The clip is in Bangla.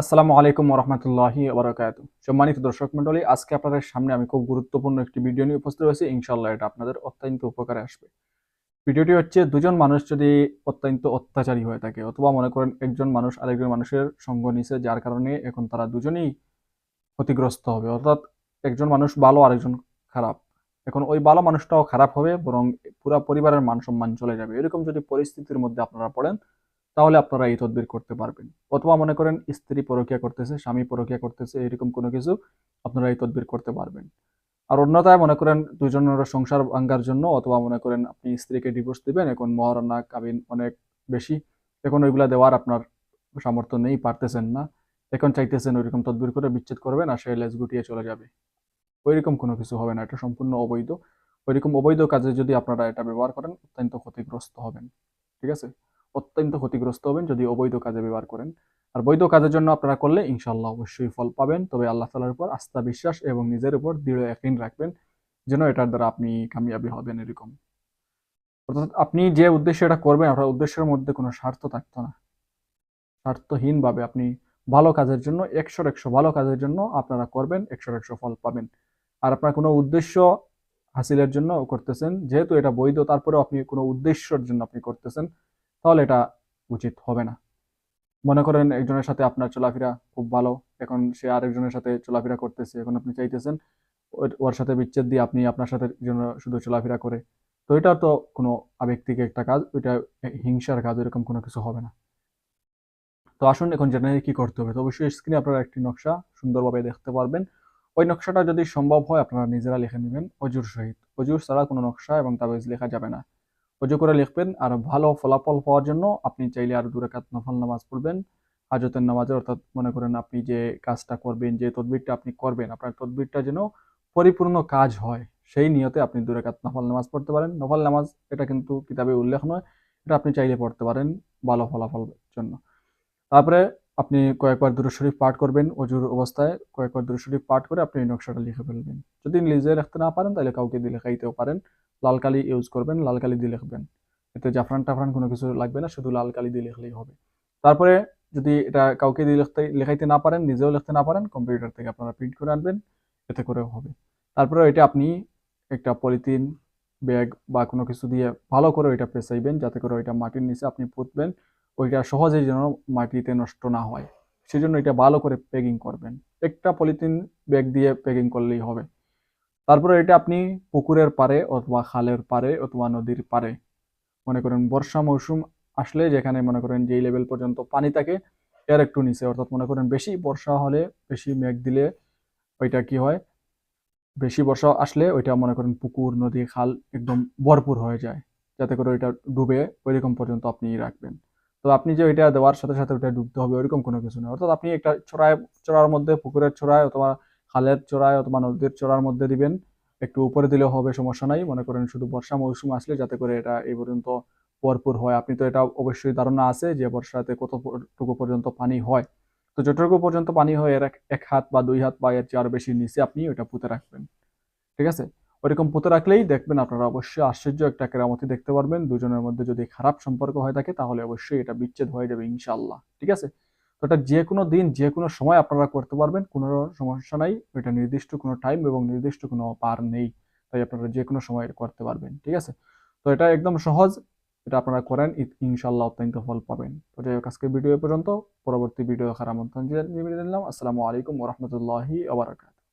আসসালামু আলাইকুম রহমতুল্লাহি ওবরাকাতু। সম্মানিত দর্শক মন্ডলী আজকে আপনাদের সামনে আমি খুব গুরুত্বপূর্ণ একটি ভিডিও নিয়ে উপস্থিত হয়েছি। ইনশাল্লাহ এটা আপনাদের অত্যন্ত উপকারে আসবে। ভিডিওটি হচ্ছে, দুজন মানুষ যদি অত্যন্ত অত্যাচারী হয়ে থাকে অথবা মনে করেন একজন মানুষ আরেকজন মানুষের সঙ্গ নিছে, যার কারণে এখন তারা দুজনেই ক্ষতিগ্রস্ত হবে। অর্থাৎ একজন মানুষ ভালো, আরেকজন খারাপ। এখন ওই ভালো মানুষটাও খারাপ হবে, বরং পুরা পরিবারের মান সম্মান চলে যাবে। এরকম যদি পরিস্থিতির মধ্যে আপনারা পড়েন তাহলে আপনারা এই তদবির করতে পারবেন। অথবা মনে করেন স্ত্রী পরকিয়া করতেছে, স্বামী পরকিয়া করতেছে, এরকম কোনো কিছু আপনারা এই তদবির করতে পারবেন। আর অন্যতায় মনে করেন দুজনের সংসার ভাঙ্গার জন্য অথবা মনে করেন আপনি স্ত্রীকে ডিভোর্স দিবেন, এখন মহারণা কাবিন অনেক বেশি, এখন ওইগুলা দেওয়ার আপনার সামর্থ্য নেই, পারতেছেন না। এখন চাইতেছেন ওইরকম তদবির করে বিচ্ছেদ করবেন, আর সে লেজ গুটিয়ে চলে যাবে। ওইরকম কোনো কিছু হবে না, এটা সম্পূর্ণ অবৈধ। ওইরকম অবৈধ কাজে যদি আপনারা এটা ব্যবহার করেন, অত্যন্ত ক্ষতিগ্রস্ত হবেন। ঠিক আছে? অত্যন্ত ক্ষতিগ্রস্ত হবেন যদি অবৈধ কাজে ব্যবহার করেন। আর বৈধ কাজের জন্য আপনারা করলে ইনশাল্লাহ অবশ্যই ফল পাবেন। তবে আল্লাহ তালার উপর আস্থা, বিশ্বাস এবং নিজের উপর দৃঢ় একদিন রাখবেন যেন এটার দ্বারা আপনি কামিয়াবি হবেন এরকম। অর্থাৎ আপনি যে উদ্দেশ্যে এটা করবেন, আপনার উদ্দেশ্যের মধ্যে কোনো স্বার্থ থাকতো না। স্বার্থহীনভাবে আপনি ভালো কাজের জন্য একশোর একশো ভালো কাজের জন্য আপনারা করবেন একশোর একশো ফল পাবেন। আর আপনার কোনো উদ্দেশ্য হাসিলের জন্য করতেছেন, যেহেতু এটা বৈধ, তারপরেও আপনি কোনো উদ্দেশ্যের জন্য আপনি করতেছেন তাহলে এটা উচিত হবে না। মনে করেন একজনের সাথে আপনার চলাফেরা খুব ভালো, এখন সে আরেকজনের সাথে চলাফেরা করতেছে, এখন আপনি চাইতেছেন ওর- সাথে বিচ্ছেদ দিয়ে আপনি আপনার সাথে জন্য শুধু চলাফেরা করে। তো এটা তো কোনো আবেগিক একটা কাজ ওইটা হিংসার কাজ, এরকম কোনো কিছু হবে না। তো আসুন এখন জেনে কি করতে হবে। তো অবশ্যই স্ক্রিনে আপনারা একটি নকশা সুন্দরভাবে দেখতে পারবেন। ওই নকশাটা যদি সম্ভব হয়, আপনারা নিজেরা লিখে নেবেন অজুর সহিত। অজুর ছাড়া কোনো নকশা এবং তাবিজ লেখা যাবে না। অজু করে লিখবেন আর ভালো ফলাফল হওয়ার জন্য আপনি চাইলে আর দু রাকাত নফল নামাজ পড়বেন। হাজতের নামাজে অর্থাৎ মনে করেন আপনি যে কাজটা করবেন, যে তদবিরটা আপনি করবেন, আপনার তদবিরটা যেন পরিপূর্ণ কাজ হয়, সেই নিয়তে আপনি দু রাকাত নফল নামাজ পড়তে পারেন। নফল নামাজ এটা কিন্তু কিতাবে উল্লেখ নয়, এটা আপনি চাইলে পড়তে পারেন ভালো ফলাফল জন্য। তারপরে আপনি কয়েকবার শরীফ পাঠ করবেন, অজুর অবস্থায় কয়েকবার শরীফ পাঠ করে আপনি নকশাটা লিখে ফেলবেন। যদি নিজে রাখতে না পারেন, তাহলে কাউকে দিয়ে লেখাইতেও পারেন। লাল কালি ইউজ করবেন, লাল কালি দিয়ে লিখবেন। এতে জাফরান টাফরান কোনো কিছু লাগবে না, শুধু লাল কালি দিয়ে লিখলেই হবে। তারপরে যদি এটা কাউকে দিয়ে লিখতে, লেখাইতে না পারেন, নিজেও লিখতে না পারেন কম্পিউটার থেকে আপনারা প্রিন্ট করে আনবেন, এতে করেও হবে। তারপরে এটা আপনি একটা পলিথিন, ব্যাগ বা কোনো কিছু দিয়ে ভালো করে ওইটা পেঁচাইবেন, যাতে করে ওইটা মাটির নিচে আপনি পুঁতবেন, ওইটা সহজেই যেন মাটিতে নষ্ট না হয়। সেজন্য এটা ভালো করে প্যাকিং করবেন। একটা পলিথিন, ব্যাগ দিয়ে প্যাকিং করলেই হবে। তারপরে এটা আপনি পুকুরের পাড়ে অথবা খালের পাড়ে অথবা নদীর পাড়ে, মনে করেন বর্ষা মৌসুম আসলে যেখানে মনে করেন যেই লেভেল পর্যন্ত পানি থাকে, এর একটু নিচে, অর্থাৎ মনে করেন বেশি বর্ষা হলে বেশি মেঘ দিলে ওইটা কি হয়? বেশি বর্ষা আসলে ওইটা মনে করেন পুকুর, নদী, খাল একদম ভরপুর হয়ে যায়, যাতে করে ওইটা ডুবে ওইরকম পর্যন্ত আপনি রাখবেন। তো আপনি যে ওইটা দেওয়ার সাথে সাথে ওইটা ডুবতে হবে ওইরকম কোনো কিছু নয় অর্থাৎ আপনি একটা চড়ায়, চড়ার মধ্যে পুকুরের চড়ায় অথবা খালের চড়ায় অথবা নদীর চড়ার মধ্যে দিবেন। একটু উপরে দিলেও হবে, সমস্যা নাই। মনে করেন শুধু বর্ষা মৌসুম আসলে যাতে করে এটা এই পর্যন্ত ভরপুর হয়। আপনি তো এটা অবশ্যই ধারণা আছে যে বর্ষাতে কতটুকু পর্যন্ত পানি হয়। তো যতটুকু পর্যন্ত পানি হয়, এর এক- হাত বা দুই হাত বা এর চেয়ে আরও বেশি নিচে আপনি ওইটা পুঁতে রাখবেন। ঠিক আছে? ওইরকম পুঁতে রাখলেই দেখবেন আপনারা অবশ্যই আশ্চর্য একটা কেরামতি দেখতে পারবেন। দুজনের মধ্যে যদি খারাপ সম্পর্ক হয়ে থাকে, তাহলে অবশ্যই এটা বিচ্ছেদ হয়ে যাবে ইনশাল্লাহ ঠিক আছে? তো এটা যে কোনো দিন যে কোনো সময় আপনারা করতে পারবেন, কোনো সমস্যা নাই। এটা নির্দিষ্ট কোনো টাইম এবং নির্দিষ্ট কোনো পার নেই, তাই আপনারা যে কোনো সময় করতে পারবেন, ঠিক আছে? তো এটা একদম সহজ, এটা আপনারা করেন ইনশাল্লাহ অত্যন্ত ফল পাবেন। তো যাই হোক আজকে ভিডিও পর্যন্ত, পরবর্তী ভিডিও দেখার আমন্ত্রণ জানিয়ে দিলাম আসসালামু আলাইকুম ওরহমতুল্লাহি আবরাকাত